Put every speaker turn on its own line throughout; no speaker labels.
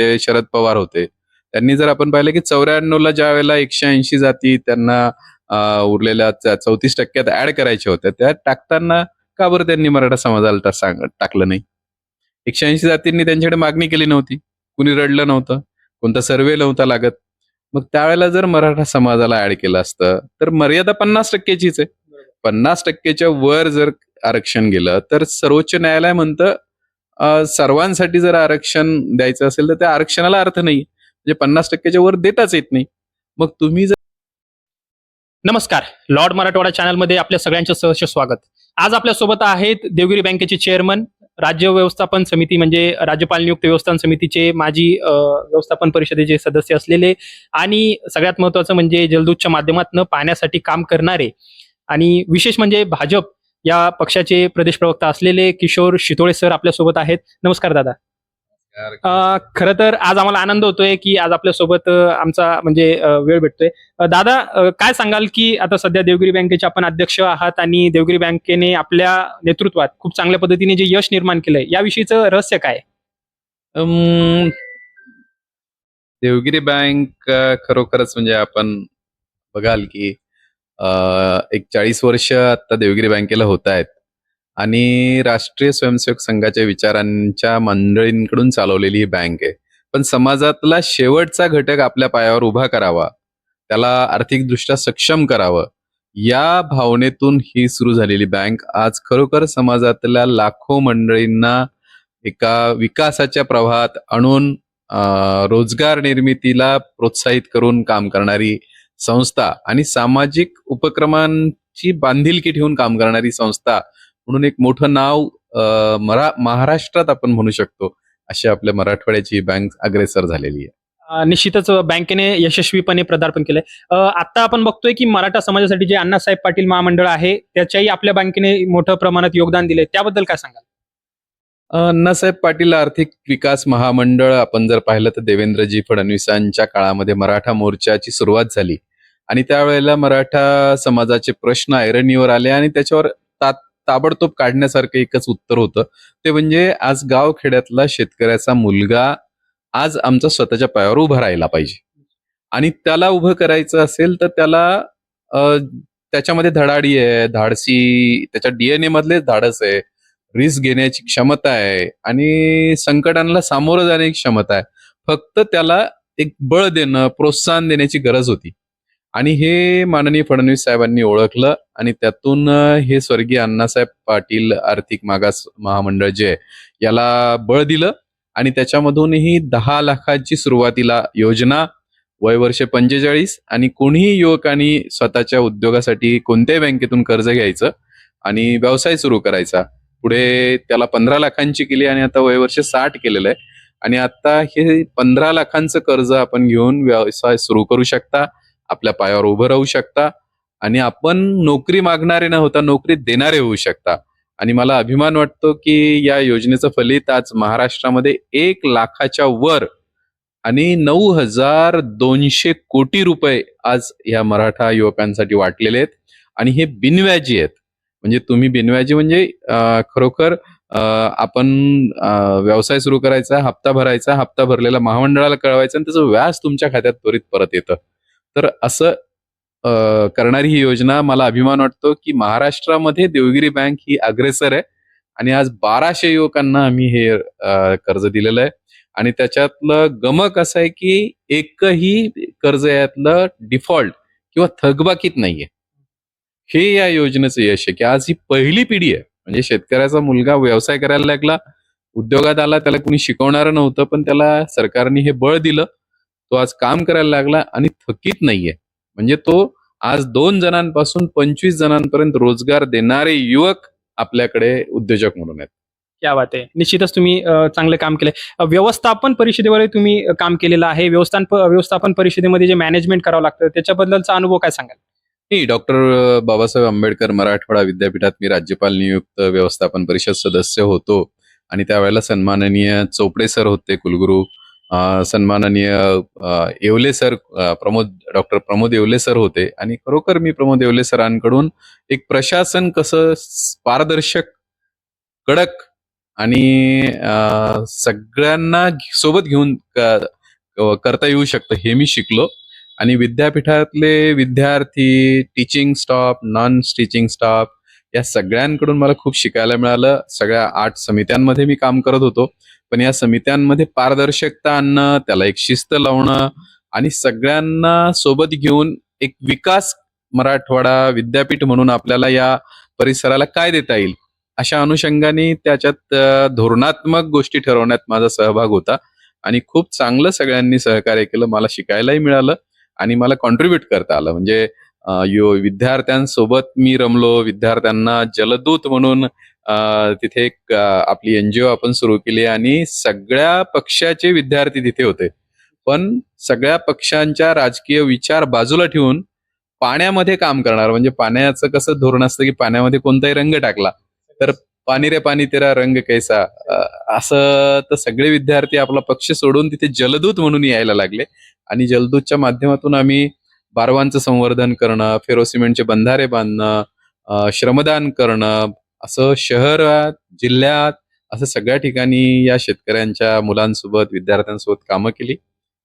नेते शरद पवार होते. त्यांनी जर आपण पाहिलं की चौऱ्याण्णवला ज्या वेळेला एकशे ऐंशी जाती त्यांना उरलेल्या चौतीस टक्क्यात ऍड करायच्या होत्या त्या टाकताना का बरं त्यांनी मराठा समाजाला सांग टाकलं नाही? एकशे ऐंशी जातींनी त्यांच्याकडे मागणी केली नव्हती. कुणी रडलं नव्हतं. कोणता सर्वे नव्हता लागत. मग त्यावेळेला जर मराठा समाजाला ऍड केलं असतं तर मर्यादा पन्नास टक्क्याचीच आहे. पन्नास टक्क्याच्या वर जर आरक्षण गेलं तर सर्वोच्च न्यायालय म्हणतं सर्वांसाठी जर आरक्षण द्यायचं असेल तर त्या आरक्षणाला अर्थ नाही म्हणजे पन्नास टक्क्याच्या वर देताच येत नाही. मग तुम्ही जर
नमस्कार. लॉर्ड मराठवाडा चॅनलमध्ये आपल्या सगळ्यांचं सहर्ष स्वागत. आज आपल्यासोबत आहेत देवगिरी बँकेचे चेअरमन राज्य व्यवस्थापन समिती म्हणजे राज्यपाल नियुक्त व्यवस्थापन समितीचे माजी व्यवस्थापन परिषदेचे सदस्य असलेले आणि सगळ्यात महत्वाचं म्हणजे जलदूतच्या माध्यमातून पाहण्यासाठी काम करणारे आणि विशेष म्हणजे भाजप या पक्षाचे प्रदेश प्रवक्ता असलेले किशोर शितोळे सर आपल्यासोबत आहेत. नमस्कार दादा. खरं तर आज आम्हाला आनंद होतोय की आज आपल्यासोबत आमचा म्हणजे वेळ भेटतोय. दादा काय सांगाल की आता सध्या देवगिरी बँकेचे आपण अध्यक्ष आहात आणि देवगिरी बँकेने आपल्या नेतृत्वात खूप चांगल्या पद्धतीने जे यश निर्माण केलंय याविषयीचं रहस्य काय
देवगिरी बँक खरोखरच म्हणजे आपण बघाल की एक चाळीस वर्ष आता देवगिरी बँकेला होत आहेत. आणि राष्ट्रीय स्वयंसेवक संघाच्या विचारांच्या मंडळींकडून चालवलेली ही बँक आहे. पण समाजातला शेवटचा घटक आपल्या पायावर उभा करावा त्याला आर्थिकदृष्ट्या सक्षम करावं या भावनेतून ही सुरू झालेली बँक आज खरोखर समाजातल्या लाखो मंडळींना एका विकासाच्या प्रवाहात आणून रोजगार निर्मितीला प्रोत्साहित करून काम करणारी संस्था आणि सामाजिक उपक्रमांची बांधिलकी ठेवून काम करणारी संस्था म्हणून एक मोठं नाव मरा महाराष्ट्रात आपण म्हणू शकतो अशी आपल्या मराठवाड्याची बँक अग्रेसर झालेली आहे.
निश्चितच बँकेने यशस्वीपणे पदार्पण केलंय. आता आपण बघतोय की मराठा समाजासाठी जे अण्णासाहेब पाटील महामंडळ आहे त्याच्याही आपल्या बँकेने मोठ्या प्रमाणात योगदान दिलंय. त्याबद्दल काय सांगाल?
अण्णासाहेब पाटील आर्थिक विकास महामंडळ आपण जर पाहिलं तर देवेंद्रजी फडणवीसांच्या काळामध्ये मराठा मोर्चाची सुरुवात झाली. आणि त्यावेळेला मराठा समाजाचे प्रश्न ऐरणीवर आले आणि त्याच्यावर ता ताबडतोब काढण्यासारखं एकच उत्तर होतं. ते म्हणजे आज गाव खेड्यातला शेतकऱ्याचा मुलगा आज आमचा स्वतःच्या पायावर उभा राहिला पाहिजे. आणि त्याला उभं करायचं असेल तर त्याला त्याच्यामध्ये धडाडी आहे धाडसी त्याच्या डीएनए मधले धाडस आहे रिस्क घेण्याची क्षमता आहे आणि संकटांना सामोरं जाण्याची क्षमता आहे. फक्त त्याला एक बळ देणं प्रोत्साहन देण्याची गरज होती. आणि हे माननीय फडणवीस साहेबांनी ओळखलं आणि त्यातून हे स्वर्गीय अण्णासाहेब पाटील आर्थिक मागास महामंडळ जे आहे याला बळ दिलं आणि त्याच्यामधूनही दहा लाखाची सुरुवातीला योजना वय वर्ष पंचेचाळीस आणि कोणीही युवकांनी स्वतःच्या उद्योगासाठी कोणत्याही बँकेतून कर्ज घ्यायचं आणि व्यवसाय सुरू करायचा. पुढे त्याला पंधरा लाखांची केली आणि आता वयवर्ष साठ केलेलं आहे. आणि आता हे पंधरा लाखांचं कर्ज आपण घेऊन व्यवसाय सुरू करू शकता. आपल्या पायावर उभं राहू शकता आणि आपण नोकरी मागणारे न होता नोकरी देणारे होऊ शकता. आणि मला अभिमान वाटतो की या योजनेचं फलित आज महाराष्ट्रामध्ये एक लाखाच्या वर आणि नऊ हजार दोनशे कोटी रुपये आज या मराठा युवकांसाठी वाटलेले आहेत. आणि हे बिनव्याजी आहेत. म्हणजे तुम्ही बिनव्याजी म्हणजे खरोखर आपण व्यवसाय सुरू करायचा हप्ता भरायचा हप्ता भरलेला महामंडळाला कळवायचा आणि त्याचं व्याज तुमच्या खात्यात त्वरित परत येतं. तर असं करणारी ही योजना मला अभिमान वाटतो की महाराष्ट्रामध्ये देवगिरी बँक ही अग्रेसर आहे आणि आज बाराशे युवकांना आम्ही हे कर्ज दिलेलं आहे. आणि त्याच्यातलं गमक असं आहे की एकही कर्ज यातलं डिफॉल्ट किंवा थकबाकीत नाहीये. हे या योजनेचं यश आहे की आज ही पहिली पिढी आहे. म्हणजे शेतकऱ्याचा मुलगा व्यवसाय करायला लागला उद्योगात आला त्याला कुणी शिकवणारं नव्हतं पण त्याला सरकारने हे बळ दिलं. तो आज काम करायला लागला आणि थकीत नाहीये. म्हणजे तो आज दोन जणांपासून पंचवीस जणांपर्यंत रोजगार देणारे युवक आपल्याकडे उद्योजक म्हणून आहेत.
क्या बात आहे. निश्चितच तुम्ही चांगलं काम केलंय. अ, व्यवस्थापन परिषदेवर तुम्ही काम केलेलं आहे. व्यवस्थापन व्यवस्थापन परिषदेमध्ये जे मॅनेजमेंट करावं लागतं त्याच्याबद्दलचा अनुभव काय सांगाल?
नाही डॉक्टर बाबासाहेब आंबेडकर मराठवाडा विद्यापीठात मी राज्यपाल नियुक्त व्यवस्थापन परिषद सदस्य होतो. आणि त्यावेळेला सन्माननीय चोपडे सर होते कुलगुरू. सन्माननीय Yeole sir Pramod doctor Pramod Yeole sir होते. आणि खरोखर मी प्रमोद येवले सरांकडून एक प्रशासन कसं पारदर्शक कडक आणि सगळ्यांना सोबत घेऊन करता येऊ शकतं हे मी शिकलो. आणि विद्यापीठातले विद्यार्थी teaching staff non teaching staff या सगळ्यांकडून मला खूप शिकायला मिळालं. सगळ्या आठ समित्यांमध्ये मी काम करत होतो. पण या समित्यांमध्ये पारदर्शकता आणणं त्याला एक शिस्त लावणं आणि सगळ्यांना सोबत घेऊन एक विकास मराठवाडा विद्यापीठ म्हणून आपल्याला या परिसराला काय देता येईल? अशा अनुषंगाने त्याच्यात धोरणात्मक गोष्टी ठरवण्यात माझा सहभाग होता. आणि खूप चांगलं सगळ्यांनी सहकार्य केलं. मला शिकायलाही मिळालं आणि मला कॉन्ट्रीब्युट करता आलं. म्हणजे यो विद्यार्थ्यांसोबत मी रमलो विद्यार्थ्यांना जलदूत म्हणून तिथे एक आपली एनजीओ आपण सुरू केली आणि सगळ्या पक्षाचे विद्यार्थी तिथे होते. पण सगळ्या पक्षांच्या राजकीय विचार बाजूला ठेवून पाण्यामध्ये काम करणार म्हणजे पाण्याचं कसं धोरण असतं की पाण्यामध्ये कोणताही रंग टाकला तर पाणी रे पाणी तेरा रंग कैसा असं तर सगळे विद्यार्थी आपला पक्ष सोडून तिथे जलदूत म्हणून यायला लागले. आणि जलदूतच्या माध्यमातून आम्ही बारवांचं संवर्धन करणं फेरोसिमेंटचे बंधारे बांधणं श्रमदान करणं असं शहरात जिल्ह्यात असं सगळ्या ठिकाणी या शेतकऱ्यांच्या मुलांसोबत विद्यार्थ्यांसोबत कामं केली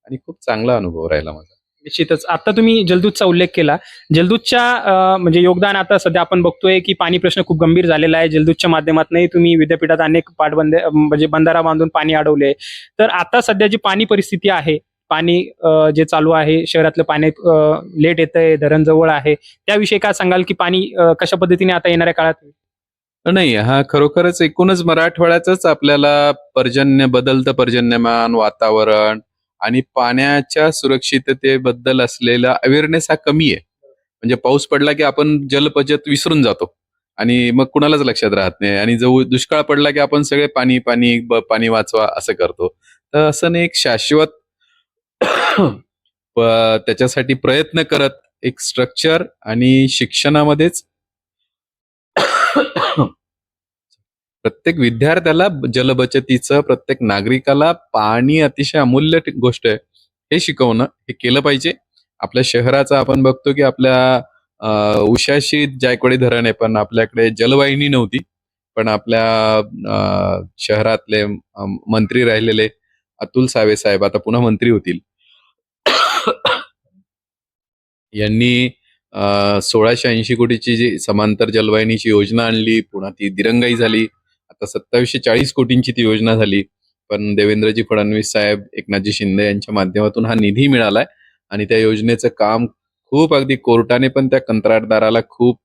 आणि खूप चांगला अनुभव राहिला माझा.
निश्चितच. आता तुम्ही जलदूतचा उल्लेख केला. जलदूतच्या म्हणजे योगदान आता सध्या आपण बघतोय की पाणी प्रश्न खूप गंभीर झालेला आहे. जलदूतच्या माध्यमातूनही तुम्ही विद्यापीठात अनेक पाटबंद म्हणजे बंधारा बांधून पाणी अडवले. तर आता सध्या जी पाणी परिस्थिती आहे पाणी जे चालू आहे शहरातलं पाणी लेट येत आहे धरण जवळ आहे त्याविषयी काय सांगाल की पाणी कशा पद्धतीने आता येणाऱ्या काळात
नाही हा खरोखरच एकूणच मराठवाड्याच आपल्याला पर्जन्य बदलतं पर्जन्यमान वातावरण आणि पाण्याच्या सुरक्षिततेबद्दल असलेला अवेअरनेस हा कमी आहे. म्हणजे पाऊस पडला की आपण जलबचत विसरून जातो. आणि मग कुणालाच लक्षात राहत नाही. आणि जवळ दुष्काळ पडला की आपण सगळे पाणी पाणी पाणी वाचवा असं करतो. तर असं नाही एक शाश्वत त्याच्यासाठी प्रयत्न करत एक स्ट्रक्चर आणि शिक्षणामध्येच प्रत्येक विद्यार्थ्याला जलबचतीचं प्रत्येक नागरिकाला पाणी अतिशय अमूल्य गोष्ट आहे. हे शिकवणं हे केलं पाहिजे. आपल्या शहराचं आपण बघतो की आपल्या उशाशी जायकवाडी धरण आहे पण आपल्याकडे जलवाहिनी नव्हती. पण आपल्या शहरातले मंत्री राहिलेले अतुल सावे साहेब आता पुन्हा मंत्री होतील. यांनी सोळाशे ऐंशी कोटीची जी समांतर जलवाहिनीची योजना आणली पुन्हा ती दिरंगाई झाली. आता सत्तावीसशे चाळीस कोटींची ती योजना झाली. पण देवेंद्रजी फडणवीस साहेब एकनाथजी शिंदे यांच्या माध्यमातून हा निधी मिळालाय. आणि त्या योजनेचं काम खूप अगदी कोर्टाने पण त्या कंत्राटदाराला खूप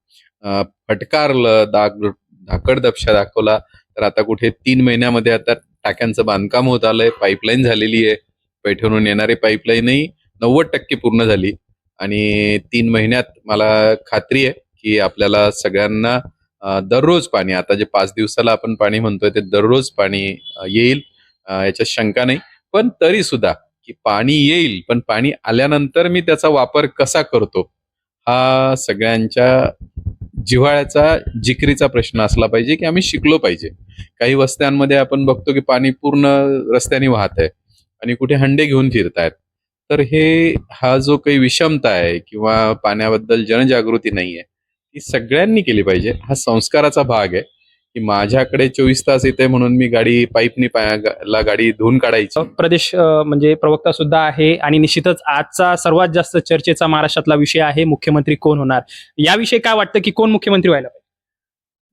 फटकारलं दाग धाकड दपशा दाखवला. तर आता कुठे तीन महिन्यामध्ये आता टाक्यांचं बांधकाम होत आलंय पाईपलाईन झालेली आहे. पैठणहून येणारी पाईपलाईनही नव्वद टक्के पूर्ण झाली. आणि तीन महिन्यात मला खात्री आहे की आपल्याला सगळ्यांना दररोज पाणी आता जे पाच दिवसाला आपण पाणी म्हणतोय ते दररोज पाणी येईल याच्यात शंका नाही. पण तरी सुद्धा की पाणी येईल पण पाणी आल्यानंतर मी त्याचा वापर कसा करतो? हा सगळ्यांच्या जिव्हाळ्याचा जिकरीचा प्रश्न असला पाहिजे की आम्ही शिकलो पाहिजे. काही वस्त्यांमध्ये आपण बघतो की पाणी पूर्ण रस्त्याने वाहत आहे आणि कुठे हंडे घेऊन फिरतायत. तर हे हा जो काही विषमता आहे किंवा पाण्याबद्दल जनजागृती नाही आहे ती सगळ्यांनी केली पाहिजे. हा संस्काराचा भाग आहे. की माझ्याकडे चोवीस तास येते म्हणून मी गाडी पाईपनी ला गाडी धुवून काढायची.
प्रदेश म्हणजे प्रवक्ता सुद्धा आहे आणि निश्चितच आजचा सर्वात जास्त चर्चेचा महाराष्ट्रातला विषय आहे मुख्यमंत्री कोण होणार? याविषयी काय वाटतं की कोण मुख्यमंत्री व्हायला पाहिजे?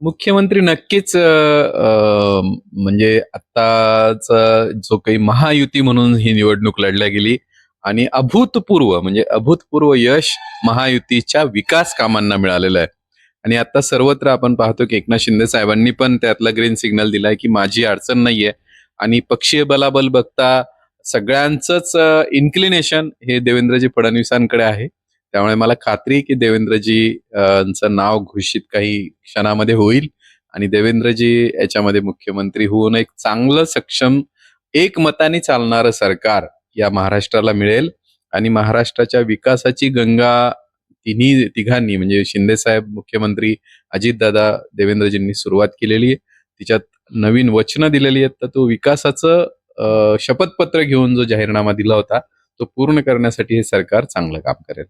मुख्यमंत्री नक्कीच म्हणजे आत्ताच जो काही महायुती म्हणून ही निवडणूक लढल्या गेली आणि अभूतपूर्व म्हणजे अभूतपूर्व यश महायुतीच्या विकास कामांना मिळालेलं आहे. आणि आता सर्वत्र आपण पाहतो की एकनाथ शिंदे साहेबांनी पण त्यातला ग्रीन सिग्नल दिलाय की माझी अडचण नाहीये. आणि पक्षीय बलाबल बघता सगळ्यांचंच इन्क्लिनेशन हे देवेंद्रजी फडणवीसांकडे आहे. त्यामुळे मला खात्री की देवेंद्रजी अ, नाव घोषित काही क्षणामध्ये होईल. आणि देवेंद्रजी याच्यामध्ये मुख्यमंत्री होऊन एक चांगलं सक्षम एक मताने चालणारं सरकार या महाराष्ट्राला मिळेल. आणि महाराष्ट्राच्या विकासाची गंगा तिन्ही तिघांनी म्हणजे शिंदे साहेब मुख्यमंत्री अजितदादा देवेंद्रजींनी सुरुवात केलेली आहे. तिच्यात नवीन वचनं दिलेली आहेत. तर तो विकासाचं शपथपत्र घेऊन जो जाहीरनामा दिला होता तो पूर्ण करण्यासाठी हे सरकार चांगलं काम करेल.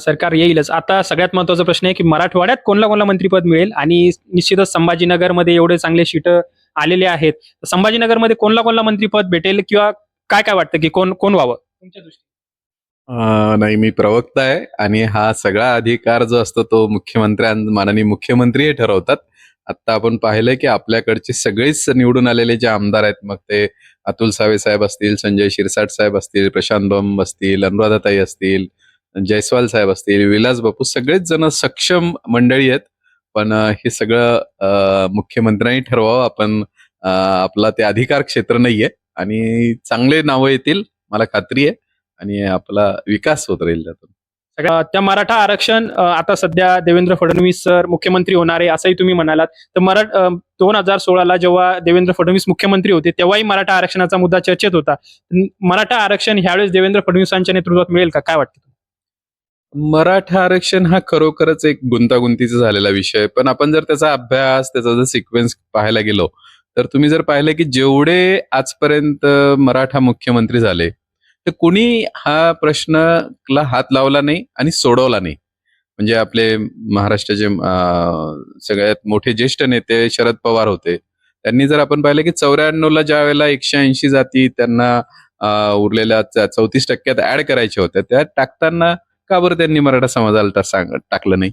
सरकार येईलच. आता सगळ्यात महत्त्वाचा प्रश्न आहे की मराठवाड्यात कोणला कोणला मंत्रीपद मिळेल? आणि निश्चितच संभाजीनगरमध्ये एवढे चांगले सीट आलेले आहेत. संभाजीनगरमध्ये कोणला कोणला मंत्रीपद भेटेल? किंवा काय काय वाटतं की कोण कोण व्हावं? तुमच्या दृष्टीने.
नाही मी प्रवक्ता आहे आणि हा सगळा अधिकार जो असतो तो मुख्यमंत्र्यां माननीय मुख्यमंत्री ठरवतात. आता आपण पाहिलंय की आपल्याकडचे सगळेच निवडून आलेले जे आमदार आहेत मग ते अतुल सावे साहेब असतील संजय शिरसाट साहेब असतील प्रशांत बंब असतील अनुराधाताई असतील जयस्वाल साहेब असतील विलास बापू सगळेच जण सक्षम मंडळी आहेत. पण हे सगळं मुख्यमंत्र्यांनी ठरवावं. आपण आपला ते अधिकार क्षेत्र नाहीये आणि चांगले नावं येतील मला खात्री आहे. आणि आपला विकास होत राहील त्यातून.
त्या मराठा आरक्षण आता सध्या देवेंद्र फडणवीस सर मुख्यमंत्री होणार आहे असंही तुम्ही म्हणालात. तर मराठ दोन हजार सोळाला जेव्हा देवेंद्र फडणवीस मुख्यमंत्री होते तेव्हाही मराठा आरक्षणाचा मुद्दा चर्चेत होता. मराठा आरक्षण ह्यावेळेस देवेंद्र फडणवीसांच्या नेतृत्वात मिळेल का? काय वाटतं
मराठा आरक्षण हा खरोखरच एक गुंतागुंतीचा झालेला विषय. पण आपण जर त्याचा अभ्यास त्याचा जर सिक्वेन्स पाहायला गेलो तर तुम्ही जर पाहिलं की जेवढे आजपर्यंत मराठा मुख्यमंत्री झाले तर कुणी हा प्रश्नला हात लावला नाही आणि सोडवला नाही. म्हणजे आपले महाराष्ट्राचे सगळ्यात मोठे ज्येष्ठ नेते शरद पवार होते. त्यांनी जर आपण पाहिलं की चौऱ्याण्णवला ज्या वेळेला एकशे ऐंशी जाती त्यांना उरलेल्या चौतीस टक्क्यात ऍड करायच्या होत्या त्या टाकताना का बरं त्यांनी मराठा समाजाला तर सांग टाकलं नाही?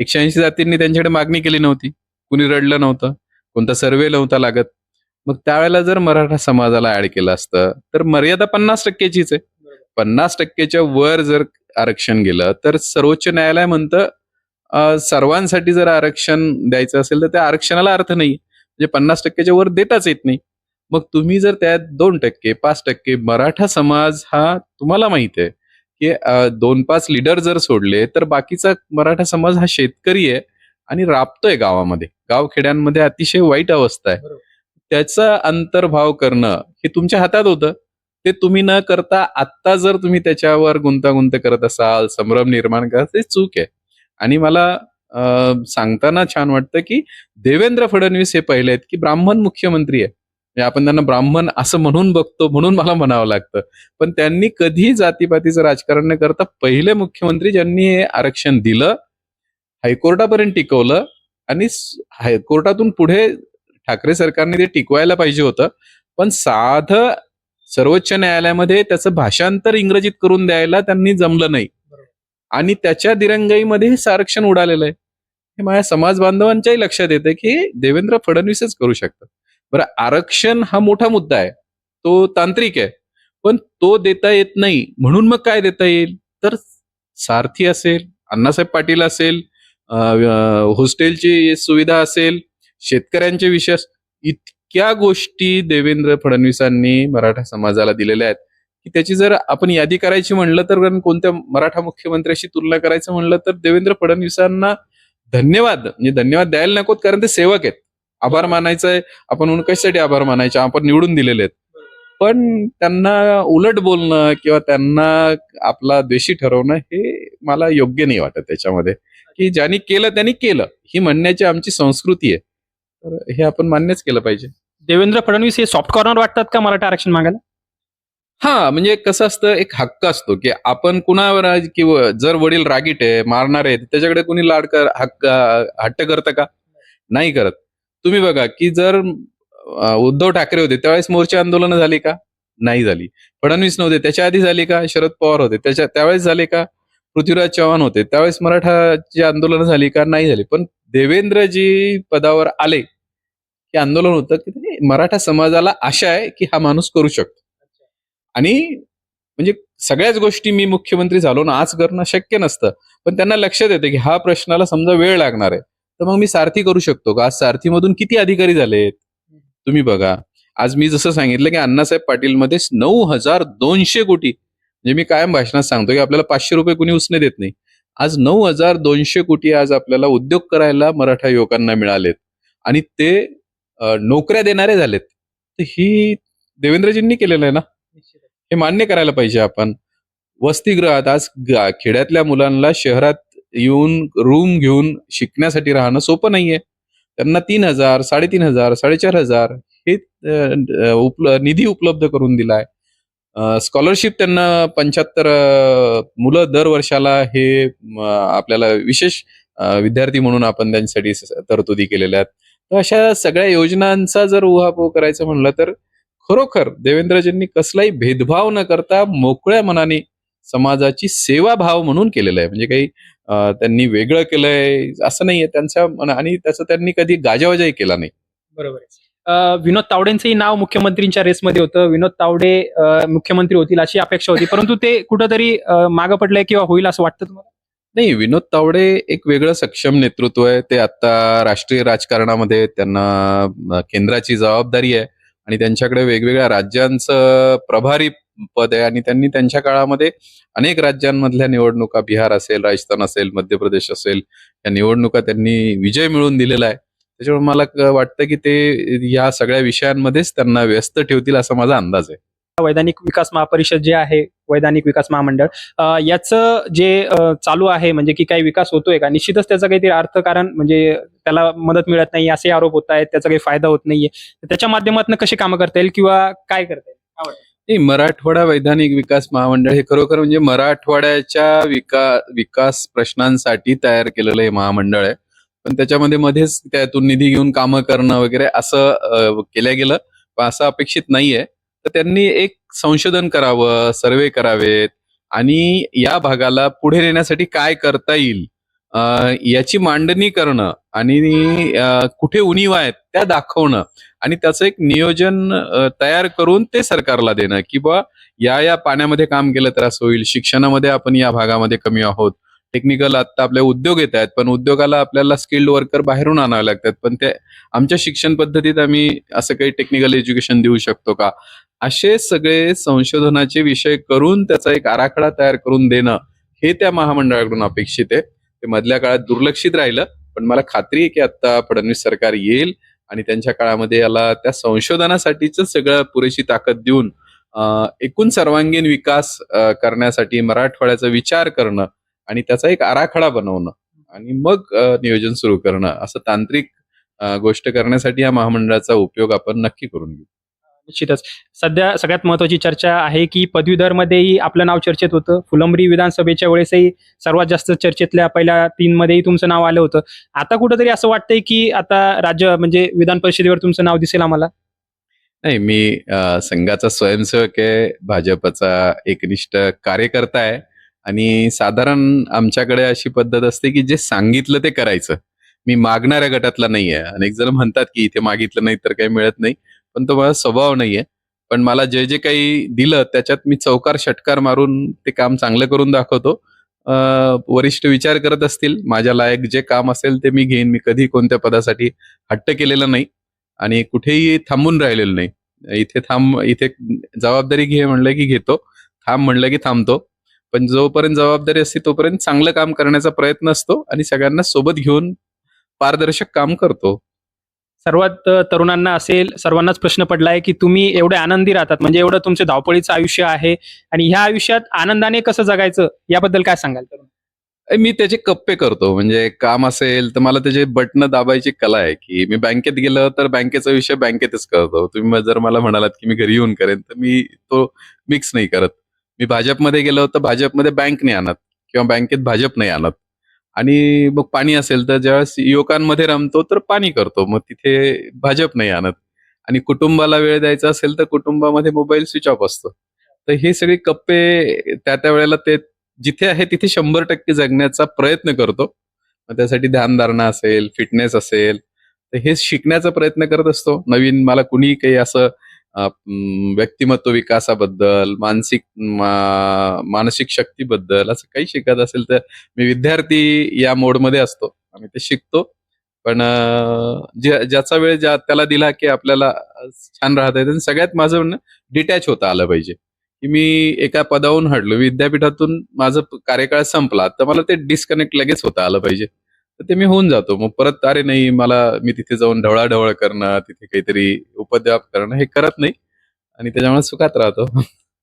एकशे ऐंशी जातींनी त्यांच्याकडे मागणी केली नव्हती. कुणी रडलं नव्हतं. कोणता सर्वे नव्हता लागत. मग त्यावेळेला जर मराठा समाजाला ऍड केलं असतं तर मर्यादा पन्नास टक्क्याचीच आहे. पन्नास टक्क्याच्या वर जर आरक्षण गेलं तर सर्वोच्च न्यायालय म्हणतं सर्वांसाठी जर आरक्षण द्यायचं असेल तर त्या आरक्षणाला अर्थ नाही. म्हणजे पन्नास टक्क्याच्या वर देताच येत नाही. मग तुम्ही जर त्यात दोन टक्के पाच टक्के मराठा समाज हा तुम्हाला माहीत आहे की दोन पाच लीडर जर सोडले तर बाकीचा मराठा समाज हा शेतकरी आहे आणि राबतोय गावामध्ये. गावखेड्यांमध्ये अतिशय वाईट अवस्था आहे. त्याचा अंतर्भाव करणं हे तुमच्या हातात होतं. ते तुम्ही न करता आत्ता जर तुम्ही त्याच्यावर गुंतागुंत करत असाल संभ्रम निर्माण करत ते चूक आहे. आणि मला सांगताना छान वाटतं की देवेंद्र फडणवीस हे पहिले आहेत की ब्राह्मण मुख्यमंत्री आहे. म्हणजे आपण त्यांना ब्राह्मण असं म्हणून बघतो म्हणून मला म्हणावं लागतं. पण त्यांनी कधी जातीपातीचं राजकारण न करता पहिले मुख्यमंत्री ज्यांनी हे आरक्षण दिलं हायकोर्टापर्यंत टिकवलं आणि हायकोर्टातून पुढे ठाकरे सरकारने ते टिकवायला पाहिजे होतं. पण साधं सर्वोच्च न्यायालयामध्ये त्याचं भाषांतर इंग्रजीत करून द्यायला त्यांनी जमलं नाही. आणि त्याच्या दिरंगाईमध्ये हे आरक्षण उडालेलं आहे. हे माझ्या समाज बांधवांच्याही लक्षात येतं की देवेंद्र फडणवीसच करू शकतात बरं आरक्षण हा मोठा मुद्दा आहे. तो तांत्रिक आहे. पण तो देता येत नाही. म्हणून मग काय देता येईल? तर सारथी असेल अण्णासाहेब पाटील असेल हॉस्टेलची सुविधा असेल शेतकऱ्यांचे विशेष इतक्या गोष्टी देवेंद्र फडणवीसांनी मराठा समाजाला दिलेल्या आहेत की त्याची जर आपण यादी करायची म्हणलं तर कोणत्या मराठा मुख्यमंत्र्याशी तुलना करायचं म्हणलं तर देवेंद्र फडणवीसांना धन्यवाद म्हणजे धन्यवाद द्यायला नकोत कारण ते सेवक आहेत. आभार मानायचं आहे आपण म्हणून कशासाठी आभार मानायचे आपण निवडून दिलेले आहेत. पण त्यांना उलट बोलणं किंवा त्यांना आपला द्वेषी ठरवणं हे मला योग्य नाही वाटत त्याच्यामध्ये. की ज्यांनी केलं त्यांनी केलं. ही म्हणण्याची आमची संस्कृती आहे. तर हे आपण मान्यच केलं पाहिजे.
देवेंद्र फडणवीस हे सॉफ्ट कॉर्नर वाटतात का मराठा आरक्षण मागायला?
हा म्हणजे कसं असतं एक हक्क असतो की आपण कुणावर किंवा जर वडील रागीट आहे मारणार आहे त्याच्याकडे कुणी लाड कर हक्क हट्ट करतं का? नाही करत. तुम्ही बघा की जर उद्धव ठाकरे होते त्यावेळेस मोर्चे आंदोलनं झाली का? नाही झाली. फडणवीस नव्हते त्याच्या आधी झाली का? शरद पवार होते त्याच्या त्यावेळेस झाले का? पृथ्वीराज चव्हाण होते त्यावेळेस मराठाची आंदोलनं झाली का? नाही झाली. पण देवेंद्रजी पदावर आले हे आंदोलन होतं की मराठा समाजाला आशा आहे की हा माणूस करू शकतो. आणि म्हणजे सगळ्याच गोष्टी मी मुख्यमंत्री झालो ना आज करणं शक्य नसतं. पण त्यांना लक्षात येते की हा प्रश्नाला समजा वेळ लागणार आहे. तर मग मी सारथी करू शकतो का? आज सारथीमधून किती अधिकारी झालेत? तुम्ही बघा. आज मी जसं सांगितलं की अण्णासाहेब पाटील मध्ये नऊ हजार दोनशे कोटी. म्हणजे मी कायम भाषणात सांगतो की आपल्याला पाचशे रुपये कुणी उसने देत नाही. आज नऊ हजार दोनशे कोटी आज आपल्याला उद्योग करायला मराठा युवकांना मिळालेत. आणि ते नोकऱ्या देणारे झालेत. तर ही देवेंद्रजींनी केलेलं आहे ना? हे मान्य करायला पाहिजे आपण. वसतिगृहात आज खेड्यातल्या मुलांना शहरात येऊन रूम घेऊन शिकण्यासाठी राहणं सोपं नाहीये. त्यांना तीन हजार साडेतीन हजार साडेचार हजार हे उपल निधी उपलब्ध करून दिलाय. स्कॉलरशिप त्यांना पंच्याहत्तर मुलं दर वर्षाला हे आपल्याला विशेष विद्यार्थी म्हणून आपण त्यांच्यासाठी तरतुदी केलेल्या आहेत. अशा सगळ्या योजनांचा जर उहापोह करायचं म्हणलं तर खरोखर देवेंद्रजींनी कसलाही भेदभाव न करता मोकळ्या मनाने समाजाची सेवा भाव म्हणून केलेला आहे. म्हणजे काही त्यांनी वेगळं केलंय असं नाहीये. त्यांचा आणि त्याचा त्यांनी कधी गाजावाजाही केला नाही.
बरोबर विनोद तावडेंचंही नाव मुख्यमंत्रींच्या रेसमध्ये होतं. विनोद तावडे मुख्यमंत्री होतील अशी अपेक्षा होती. परंतु ते कुठंतरी मागं पडलंय किंवा होईल असं वाटतं तुम्हाला?
नाही विनोद तावडे एक वेगळं सक्षम नेतृत्व आहे. ते आता राष्ट्रीय राजकारणामध्ये त्यांना केंद्राची जबाबदारी आहे आणि त्यांच्याकडे वेगवेगळ्या राज्यांचं प्रभारी पद आहे आणि त्यांनी त्यांच्या काळामध्ये अनेक राज्यांमधल्या निवडणुका बिहार असेल राजस्थान असेल मध्य प्रदेश असेल या निवडणुका त्यांनी विजय मिळवून दिलेला आहे. त्याच्यामुळे मला वाटतं की ते या सगळ्या विषयांमध्येच त्यांना व्यस्त ठेवतील असा माझा अंदाज आहे.
वैधानिक विकास महापरिषद जे आहे वैधानिक विकास महामंडळ याचं जे चालू आहे म्हणजे की काही विकास होतोय का? निश्चितच त्याचा काहीतरी अर्थकारण म्हणजे त्याला मदत मिळत नाही असे आरोप होत आहेत त्याचा काही फायदा होत नाहीये. त्याच्या माध्यमातून कशी कामं करता येईल किंवा काय करता येईल?
मराठवाडा वैधानिक विकास महामंडळ हे खरोखर म्हणजे मराठवाड्याच्या विका विकास प्रश्नांसाठी तयार केलेलं हे महामंडळ आहे. पण त्याच्यामध्ये मध्येच त्यातून निधी घेऊन कामं करणं वगैरे असं केलं गेलं पण असं अपेक्षित नाहीये. तर त्यांनी एक संशोधन करावं सर्वे करावेत आणि या भागाला पुढे नेण्यासाठी काय करता येईल याची मांडणी करणं आणि कुठे उणीव आहेत त्या दाखवणं आणि त्याचं एक नियोजन तयार करून ते सरकारला देणं की बा या या पाण्यामध्ये काम केलं तर असं होईल शिक्षणामध्ये आपण या भागामध्ये कमी आहोत. टेक्निकल आता आपले उद्योग येत आहेत पण उद्योगाला आपल्याला स्किल्ड वर्कर बाहेरून आणावे लागतात. पण ते आमच्या शिक्षण पद्धतीत आम्ही असं काही टेक्निकल एज्युकेशन देऊ शकतो का? असे सगळे संशोधनाचे विषय करून त्याचा एक आराखडा तयार करून देणं हे त्या महामंडळाकडून अपेक्षित आहे. ते मधल्या काळात दुर्लक्षित राहिलं पण मला खात्री आहे की आता फडणवीस सरकार येईल आणि त्यांच्या काळामध्ये याला त्या संशोधनासाठीच सगळं पुरेशी ताकद देऊन एकूण सर्वांगीण विकास करण्यासाठी मराठवाड्याचा विचार करणं आणि त्याचा एक आराखडा बनवणं आणि मग नियोजन सुरू करणं असं तांत्रिक गोष्ट करण्यासाठी या महामंडळाचा उपयोग आपण नक्की करून घेऊ.
निश्चितच. सध्या सगळ्यात महत्वाची चर्चा आहे की पदवीधरमध्येही आपलं नाव चर्चेत होतं. फुलंब्री विधानसभेच्या वेळेसही सर्वात जास्त चर्चेतल्या पहिल्या तीन मध्येही तुमचं नाव आलं होतं. आता कुठंतरी असं वाटतंय की आता राज्य म्हणजे विधान परिषदेवर तुमचं नाव दिसेल आम्हाला?
नाही मी संघाचा स्वयंसेवक आहे भाजपचा एकनिष्ठ कार्यकर्ता आहे आणि साधारण आमच्याकडे अशी पद्धत असते की जे सांगितलं ते करायचं. मी मागणाऱ्या गटातला नाही आहे अनेक जण म्हणतात की इथे मागितलं नाही तर काही मिळत नाही. पण तो माझा स्वभाव नाहीये. पण मला जे जे काही दिलं त्याच्यात मी चौकार षटकार मारून ते काम चांगलं करून दाखवतो. वरिष्ठ विचार करत असतील माझ्या लायक जे काम असेल ते मी घेईन. मी कधी कोणत्या पदासाठी हट्ट केलेलं नाही आणि कुठेही थांबून राहिलेलं नाही. इथे थांब इथे जबाबदारी घे म्हणलं की घेतो. थांब म्हणलं की थांबतो. पण जोपर्यंत जबाबदारी असते तोपर्यंत चांगलं काम करण्याचा प्रयत्न असतो आणि सगळ्यांना सोबत घेऊन पारदर्शक काम करतो.
सर्वात तरुणांना असेल सर्वांनाच प्रश्न पडलाय की तुम्ही एवढे आनंदी राहतात. म्हणजे एवढं तुमचं धावपळीचं आयुष्य आहे आणि ह्या आयुष्यात आनंदाने कसं जगायचं? याबद्दल काय सांगाल तरुण?
मी त्याचे कप्पे करतो. म्हणजे काम असेल तर मला त्याचे बटन दाबायची कला आहे की मी बँकेत गेलं तर बँकेचा विषय बँकेतच करतो. तुम्ही जर मला म्हणालात की मी घरी येऊन करेन तर मी तो मिक्स नाही करत. मी भाजपमध्ये गेलो तर भाजपमध्ये बँक नाही आणत किंवा बँकेत भाजप नाही आणत. आणि मग पाणी असेल तर ज्यावेळेस युवकांमध्ये रमतो तर पाणी करतो. मग तिथे भाजप नाही आणत. आणि कुटुंबाला वेळ द्यायचा असेल तर कुटुंबामध्ये मोबाईल स्विच ऑफ असतो. तर हे सगळे कप्पे त्या त्या वेळेला ते जिथे आहे तिथे शंभर टक्के जगण्याचा प्रयत्न करतो. मग त्यासाठी ध्यानधारणा असेल फिटनेस असेल तर हे शिकण्याचा प्रयत्न करत असतो. नवीन मला कुणी काही असं व्यक्तिमत्व विकासाबद्दल मानसिक मा- मानसिक शक्तीबद्दल असं काही शिकत असेल तर मी विद्यार्थी या मोडमध्ये असतो. आम्ही ते शिकतो. पण ज्या- ज्याचा वेळ ज्या त्याला दिला की आपल्याला छान राहता येतं आणि सगळ्यात माझं म्हणणं डिटॅच होता आलं पाहिजे. की मी एका पदावरून हडलो विद्यापीठातून माझं कार्यकाळ संपला तर मला ते डिस्कनेक्ट लगेच होता आलं पाहिजे. तर ते मी होऊन जातो. मग परत अरे नाही मला मी तिथे जाऊन ढवळाढवळ करणं तिथे काहीतरी उपद्व्याप करणं हे करत नाही. आणि त्याच्यामुळे सुखात राहतो.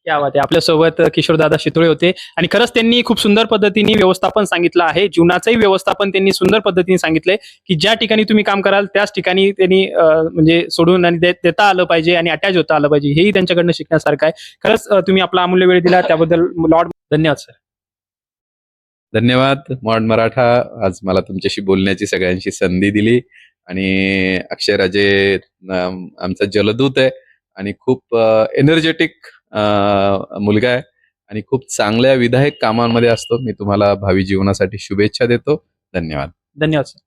क्या बात आहे. आपल्यासोबत किशोरदादा शितोळे होते. आणि खरंच त्यांनी खूप सुंदर पद्धतीने व्यवस्थापन सांगितलं आहे. जीवनाचंही व्यवस्थापन त्यांनी सुंदर पद्धतीने सांगितलंय की ज्या ठिकाणी तुम्ही काम कराल त्याच ठिकाणी त्यांनी म्हणजे सोडून आणि देता आलं पाहिजे आणि अटॅच होता आलं पाहिजे. हेही त्यांच्याकडनं शिकण्यासारखं आहे. खरंच तुम्ही आपला अमूल्य वेळ दिला. त्याबद्दल लॉर्ड धन्यवाद सर
धन्यवाद. मॉड मराठा आज मला तुमच्याशी बोलण्याची सगळ्यांशी संधी दिली आणि अक्षयराजे अं, आमचा जलदूत आहे आणि खूप एनर्जेटिक मुलगा आहे आणि खूप चांगल्या विधायक कामांमध्ये असतो. मी तुम्हाला भावी जीवनासाठी शुभेच्छा देतो. धन्यवाद.
धन्यवाद सर